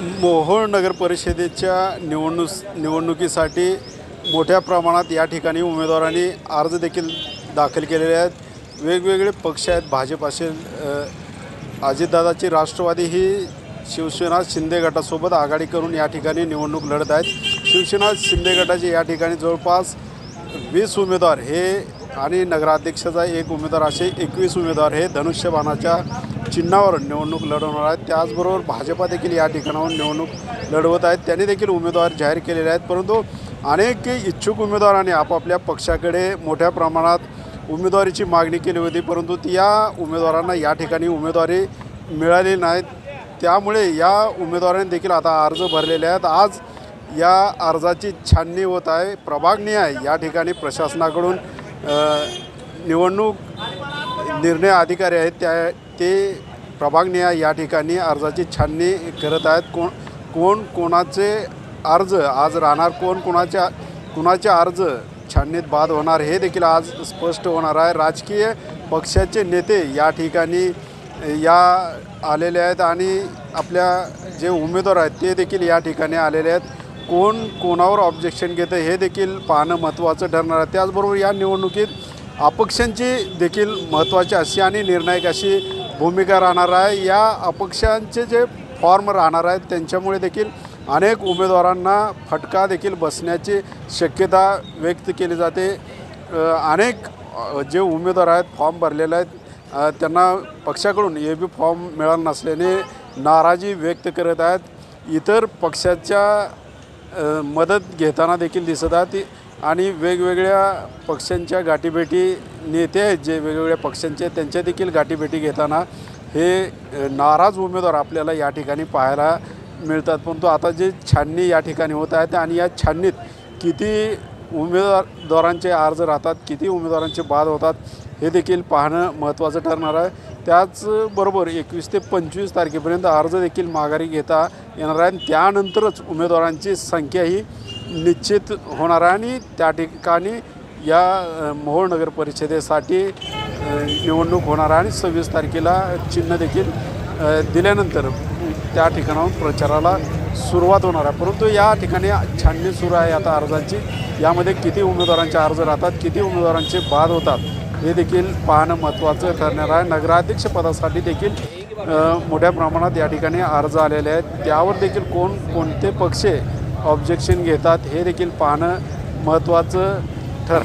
मोहोळ नगर परिषदेच्या निवडणूक निवडणुकीसाठी मोठ्या प्रमाणात या ठिकाणी उमेदवारांनी अर्ज देखील दाखल केलेले आहेत. वेगवेगळे पक्ष आहेत. भाजप असेल अजितदादाची राष्ट्रवादी ही शिवसेना शिंदे गटासोबत आघाडी करून या ठिकाणी निवडणूक लढत आहेत. शिवसेना शिंदे गटाचे या ठिकाणी जवळपास वीस उमेदवार हे आणि नगराध्यक्षाचा एक उमेदवार असे एकवीस उमेदवार हे धनुष्यबाणाच्या चिन्हावर निवडणूक लढवणार आहेत. त्याचबरोबर भाजपा देखील या ठिकाणाहून निवडणूक लढवत आहेत. त्यांनी देखील उमेदवार जाहीर केलेले आहेत. परंतु अनेक इच्छुक उमेदवारांनी आपापल्या पक्षाकडे मोठ्या प्रमाणात उमेदवारीची मागणी केली होती. परंतु ती या उमेदवारांना या ठिकाणी उमेदवारी मिळाली नाहीत. त्यामुळे या उमेदवारांनी देखील आता अर्ज भरलेले आहेत. आज या अर्जाची छाननी होत आहे. प्रभागनिहाय या ठिकाणी प्रशासनाकडून निवडणूक निर्णय अधिकारी आहेत त्या ते प्रभागनिहाय या ठिकाणी अर्जाची छाननी करत आहेत. कोण कोण कोणाचे अर्ज आज राहणार कोण कोणाच्या कुणाचे अर्ज छाननीत बाद होणार हे देखील आज स्पष्ट होणार आहे. राजकीय पक्षाचे नेते या ठिकाणी या आलेले आहेत आणि आपल्या जे उमेदवार आहेत ते देखील या ठिकाणी आलेले आहेत. कोण कोणावर ऑब्जेक्शन घेतं हे देखील पाहणं महत्त्वाचं ठरणार आहे. त्याचबरोबर या निवडणुकीत अपक्षांची देखील महत्त्वाची अशी आणि निर्णायक अशी भूमिका राहणार आहे. या अपक्षांचे जे फॉर्म राहणार आहेत त्यांच्यामुळे देखील अनेक उमेदवारांना फटका देखील बसण्याची शक्यता व्यक्त केली जाते. अनेक जे उमेदवार आहेत फॉर्म भरलेले आहेत त्यांना पक्षाकडून ए बी फॉर्म मिळाला नसल्याने नाराजी व्यक्त करत आहेत. इतर पक्षाच्या मदत घेताना देखील दिसत आहात. आणि वेगवेगळ्या पक्षांच्या गाठीभेटी नेते आहेत जे वेगवेगळ्या पक्षांचे त्यांच्या देखील गाठीभेटी घेताना हे नाराज उमेदवार आपल्याला या ठिकाणी पाहायला मिळतात. परंतु आता जे छाननी या ठिकाणी होत आहेत आणि या छाननीत किती उमेदवारांचे अर्ज राहतात किती उमेदवारांचे बाद होतात हे देखील पाहणं महत्त्वाचं ठरणार आहे. त्याचबरोबर एकवीस ते पंचवीस तारखेपर्यंत अर्ज देखील माघारी घेता येणार आहे. आणि त्यानंतरच उमेदवारांची संख्या ही निश्चित होणार आहे. आणि त्या ठिकाणी या मोहोळ नगर परिषदेसाठी निवडणूक होणार आहे. आणि सव्वीस तारखेला चिन्ह देखील दिल्यानंतर त्या ठिकाणाहून प्रचाराला सुरुवात होणार आहे. परंतु या ठिकाणी छाननी सुरू आहे आता अर्जांची. यामध्ये किती उमेदवारांचे अर्ज राहतात किती उमेदवारांचे बाद होतात हे देखील पाहणं महत्त्वाचं ठरणार आहे. नगराध्यक्ष पदासाठी देखील मोठ्या प्रमाणात या ठिकाणी अर्ज आलेले आहेत. त्यावर देखील कोण कोणते पक्ष ऑब्जेक्शन घेतात हे देखील पाहणं महत्त्वाचं ठर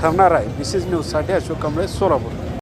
ठरणार आहे. विशेष न्यूजसाठी अशोक कांबळे सोलापूर.